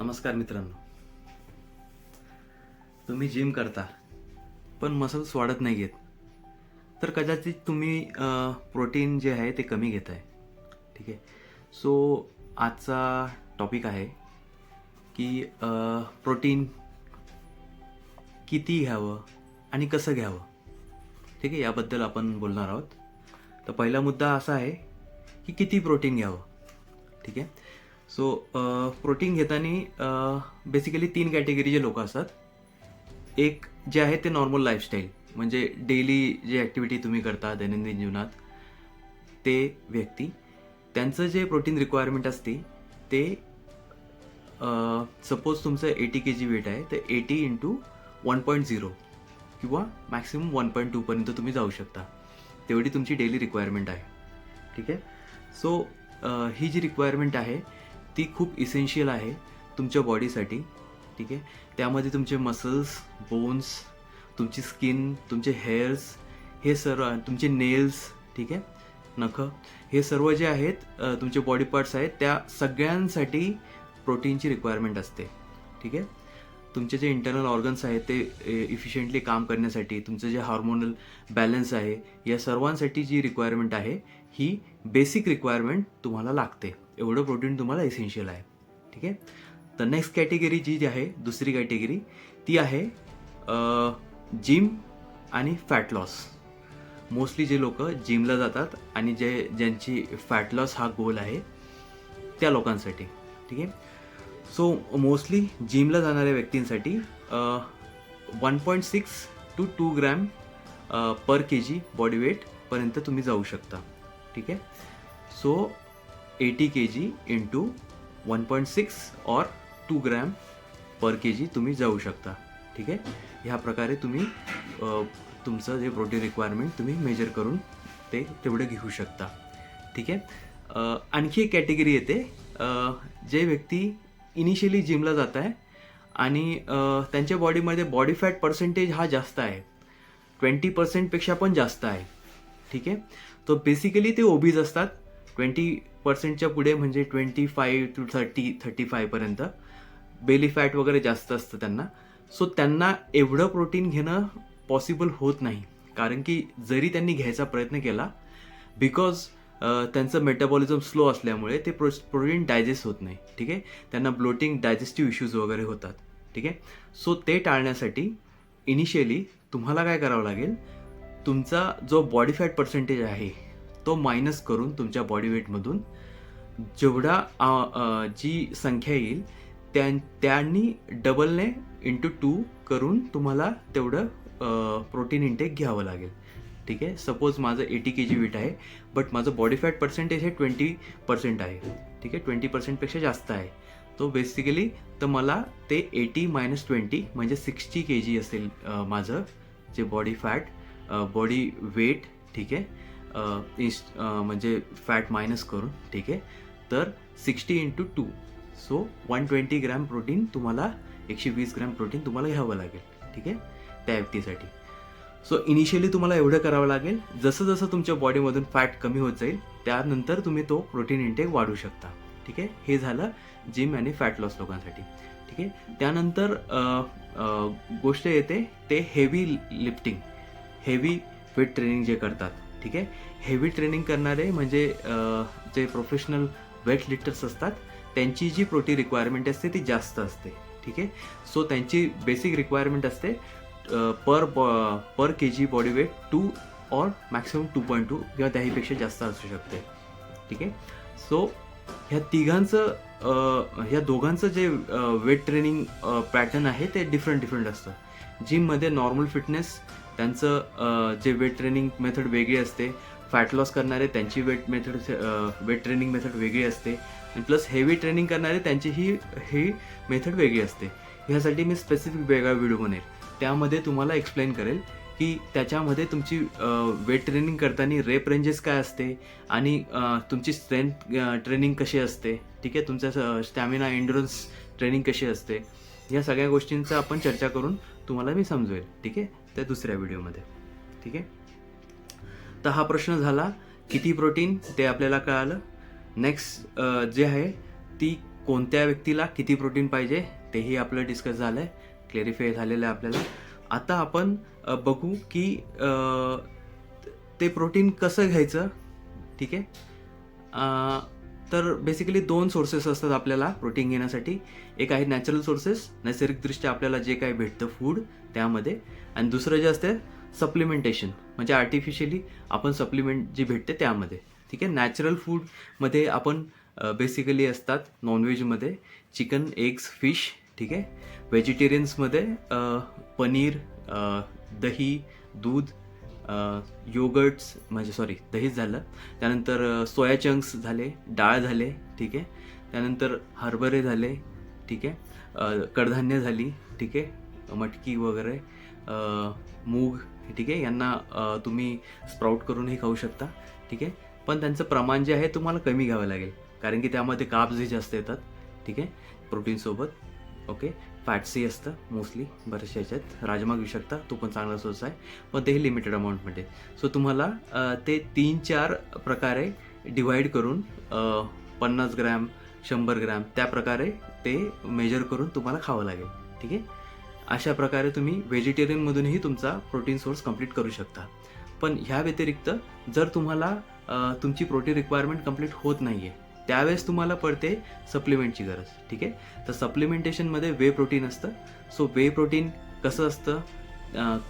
नमस्कार मित्रांनो. तुम्ही जिम करता पण मसल्स वाढत नाही घेत. तर कदाचित तुम्ही प्रोटीन जे आहे ते कमी घेत आहे ठीक आहे? सो आजचा टॉपिक आहे की प्रोटीन किती घ्यावं आणि कसं घ्यावं? ठीक आहे? याबद्दल आपण बोलणार आहोत. तर पहिला मुद्दा असा आहे की किती प्रोटीन घ्यावं? ठीक आहे? सो प्रोटीन घेताना बेसिकली तीन कॅटेगरीचे लोक असतात. एक जे आहे ते नॉर्मल लाईफस्टाईल म्हणजे डेली जे ॲक्टिव्हिटी तुम्ही करता दैनंदिन जीवनात ते व्यक्ती. त्यांचं जे प्रोटीन रिक्वायरमेंट असते ते सपोज तुमचं एटी के जी वेट आहे तर eighty into one point zero किंवा मॅक्सिमम वन पॉईंट टूपर्यंत तुम्ही जाऊ शकता. तेवढी तुमची डेली रिक्वायरमेंट आहे. ठीक आहे? सो ही जी रिक्वायरमेंट आहे ती खूप इसेन्शियल आहे तुमच्या बॉडीसाठी ठीक आहे? त्यामध्ये तुमचे मसल्स बोन्स तुमची स्किन तुमचे हेअर्स हे सर्व तुमचे नेल्स ठीक आहे? नखं हे सर्व जे आहेत तुमचे बॉडी पार्ट्स आहेत त्या सगळ्यांसाठी प्रोटीनची रिक्वायरमेंट असते ठीक आहे? तुमचे जे इंटरनल ऑर्गन्स आहेत ते इफिशियंटली काम करण्यासाठी तुमचं जे हार्मोनल बॅलन्स आहे या सर्वांसाठी जी रिक्वायरमेंट आहे ही बेसिक रिक्वायरमेंट तुम्हाला लागते. एवढं प्रोटीन तुम्हाला एसेन्शियल आहे. ठीक आहे? तर नेक्स्ट कॅटेगरी जी जी आहे दुसरी कॅटेगरी ती आहे जिम आणि फॅट लॉस मोस्टली जे लोक जिमला जातात आणि जे ज्यांची फॅट लॉस हा गोल आहे त्या लोकांसाठी. ठीक आहे? सो मोस्टली जिमला जाणाऱ्या व्यक्तींसाठी one point six to two gram per K G body वेटपर्यंत तुम्ही जाऊ शकता. ठीक आहे so eighty K G into one point six और two gram per K G तुम्ही जाऊ शकता. ठीक आहे ह्या प्रकारे तुम्ही तुमचं जे प्रोटीन रिक्वायरमेंट तुम्ही मेजर करून ते तेवढं घेऊ शकता. ठीक आहे आणखी एक कॅटेगरी येते. जे व्यक्ती इनिशियली जिमला जात आहे आणि त्यांच्या बॉडीमध्ये बॉडी फॅट पर्सेंटेज हा जास्त आहे. ट्वेंटी पर्सेंटपेक्षा पण जास्त आहे. ठीक आहे तो बेसिकली ते ओबीज असतात. ट्वेंटी पर्सेंटच्या पुढे म्हणजे twenty five to thirty thirty फायपर्यंत belly fat वगैरे जास्त असतं त्यांना. सो त्यांना एवढं प्रोटीन घेणं पॉसिबल होत नाही. कारण की जरी त्यांनी घ्यायचा प्रयत्न केला बिकॉज त्यांचं मेटाबॉलिझम स्लो असल्यामुळे ते प्रो प्रोटीन डायजेस्ट होत नाही. ठीक आहे? त्यांना ब्लोटिंग डायजेस्टिव्ह इश्यूज वगैरे होतात. ठीक आहे? सो ते टाळण्यासाठी इनिशियली तुम्हाला काय करावं लागेल? तुमचा जो बॉडी फॅट पर्सेंटेज आहे तो मायनस करून तुमच्या बॉडी वेटमधून जेवढा जी संख्या येईल त्या त्यांनी डबलने इंटू टू करून तुम्हाला तेवढं प्रोटीन इंटेक घ्यावं लागेल. ठीक आहे? सपोज माझं एटी के जी वेट आहे बट माझं बॉडी फॅट पर्सेंटेज हे ट्वेंटी पर्सेंट आहे. ठीक आहे? ट्वेंटी पर्सेंटपेक्षा जास्त आहे. तो बेसिकली तर मला ते एटी मायनस ट्वेंटी म्हणजे सिक्स्टी के जी असेल माझं जे बॉडी फॅट बॉडी वेट ठीक आहे? अ, म्हणजे फॅट मायनस करून ठीक आहे? तर sixty into two so one twenty gram protein तुम्हाला एकशे वीस ग्रॅम प्रोटीन तुम्हाला घ्यावं लागेल ठीक आहे? त्या व्यक्तीसाठी. सो इनिशियली तुम्हाला एवढं करावं लागेल जसं जसं तुमच्या बॉडीमधून फॅट कमी होत जाईल त्यानंतर तुम्ही तो प्रोटीन इंटेक वाढवू शकता ठीक आहे? हे झालं जिम आणि फॅट लॉस लोकांसाठी ठीक आहे? त्यानंतर गोष्ट येते ते heavy lifting heavy weight training जे करतात ठीक आहे? हेवी ट्रेनिंग करणारे म्हणजे जे प्रोफेशनल वेट लिफ्टर्स असतात त्यांची जी प्रोटीन रिक्वायरमेंट असते ती जास्त असते ठीक आहे? सो त्यांची बेसिक रिक्वायरमेंट असते per per K G body weight two और मॅक्सिमम टू पॉईंट टू किंवा त्याहीपेक्षा जास्त असू शकते ठीक आहे? सो ह्या तिघांचं ह्या दोघांचं जे वेट ट्रेनिंग पॅटर्न आहे ते डिफरंट डिफरंट असतं. जिममध्ये नॉर्मल फिटनेस त्यांचं जे वेट ट्रेनिंग मेथड वेगळी असते फॅट लॉस करणारे त्यांची weight method weight training method वेगळी असते. आणि प्लस हेवी ट्रेनिंग करणारे त्यांची ही ही मेथड वेगळी असते. ह्यासाठी मी स्पेसिफिक वेगळा व्हिडिओ बनेल त्यामध्ये तुम्हाला एक्सप्लेन करेल की त्याच्यामध्ये तुमची वेट ट्रेनिंग करताना रेप रेंजेस काय असते आणि तुमची स्ट्रेंथ ट्रेनिंग कशी असते. ठीक आहे? तुमचा स्टॅमिना एंडुरन्स ट्रेनिंग कशी असते. या सगळ्या गोष्टींचा आपण चर्चा करून तुम्हाला मी समजवेल ठीक आहे? त्या दुसऱ्या व्हिडिओमध्ये ठीक आहे? तर हा प्रश्न झाला किती प्रोटीन ते आपल्याला कळालं? नेक्स्ट जे आहे ती कोणत्या व्यक्तीला किती प्रोटीन पाहिजे तेही आपलं डिस्कस झालं आहे क्लेरिफाय झालेलं आहे आपल्याला. आता आपण बघू की ते प्रोटीन कसं घ्यायचं ठीक आहे? तर बेसिकली दोन सोर्सेस असतात आपल्याला प्रोटीन घेण्यासाठी. एक आहे नॅचरल सोर्सेस नैसर्गिकदृष्ट्या आपल्याला जे काही भेटतं फूड त्यामध्ये. आणि दुसरं जे असते सप्लिमेंटेशन म्हणजे आर्टिफिशियली आपण सप्लिमेंट जी भेटते त्यामध्ये. ठीक आहे? नॅचरल फूडमध्ये आपण बेसिकली असतात नॉनव्हेजमध्ये चिकन एग्स फिश ठीक आहे? व्हेजिटेरियन्समध्ये पनीर दही दूध योगर्ट्स म्हणजे सॉरी दहीच झालं. त्यानंतर सोया चंक्स झाले डाळ झाले ठीक आहे. त्यानंतर हरभरे झाले ठीक आहे. कडधान्य झाली ठीक आहे. मटकी वगैरे मूग ठीक आहे. यांना तुम्ही स्प्राऊट करूनही खाऊ शकता ठीक आहे. पण त्यांचं प्रमाण जे आहे तुम्हाला कमी घ्यावं लागेल. कारण की त्यामध्ये काब्सही जास्त येतात ठीक आहे प्रोटीनसोबत ओके फॅटसी असतं मोस्टली बऱ्याचशा याच्यात. राजमा घेऊ शकता तो पण चांगला सोर्स आहे. पण तेही लिमिटेड अमाऊंटमध्ये सो तुम्हाला ते तीन चार प्रकारे डिवाईड करून पन्नास ग्रॅम शंभर ग्रॅम त्या प्रकारे ते मेजर करून तुम्हाला खावं लागेल. ठीक आहे? अशा प्रकारे तुम्ही व्हेजिटेरियनमधूनही तुमचा प्रोटीन सोर्स कंप्लीट करू शकता. पण ह्या व्यतिरिक्त जर तुम्हाला तुमची प्रोटीन रिक्वायरमेंट कंप्लीट होत नाही आहे त्यावेळेस तुम्हाला पडते सप्लिमेंटची गरज ठीक आहे? तर सप्लिमेंटेशनमध्ये वे प्रोटीन असतं. सो वे प्रोटीन कसं असतं?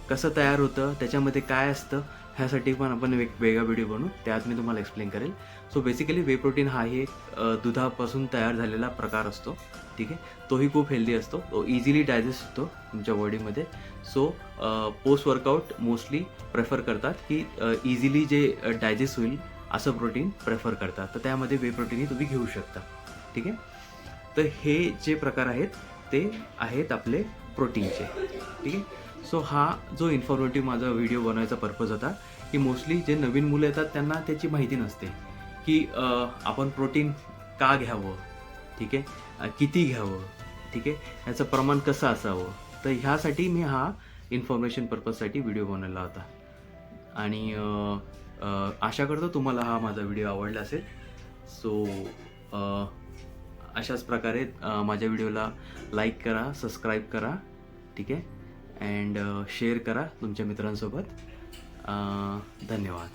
कसं तयार होतं? त्याच्यामध्ये काय असतं? ह्यासाठी पण आपण वेग वेगळा व्हिडिओ बनवू. त्यात मी तुम्हाला एक्सप्लेन करेल. सो बेसिकली वे प्रोटीन हा एक दुधापासून तयार झालेला प्रकार असतो ठीक आहे? तोही खूप हेल्दी असतो. तो इझिली डायजेस्ट होतो तुमच्या बॉडीमध्ये so post workout mostly prefer करतात की इझिली जे डायजेस्ट होईल असं प्रोटीन प्रेफर करतात. तर त्यामध्ये वे प्रोटीनही तुम्ही घेऊ शकता. ठीक आहे? तर हे जे प्रकार आहेत ते आहेत आपले प्रोटीनचे ठीक आहे? सो हा जो इन्फॉर्मेटिव्ह माझा व्हिडिओ बनवायचा पर्पज होता की मोस्टली जे नवीन मुलं येतात त्यांना त्याची माहिती नसते. की आपण प्रोटीन का घ्यावं? ठीक आहे? किती घ्यावं? ठीक आहे? ह्याचं प्रमाण कसं असावं? तर ह्यासाठी मी हा इन्फॉर्मेशन पर्पजसाठी व्हिडिओ बनवला होता. आणि आशा करतो तुम्हाला हा माझा व्हिडिओ आवडला असेल. सो अशाच प्रकारे माझ्या व्हिडिओला लाईक करा सबस्क्राईब करा ठीक आहे? अँड शेअर करा तुमच्या मित्रांसोबत. धन्यवाद.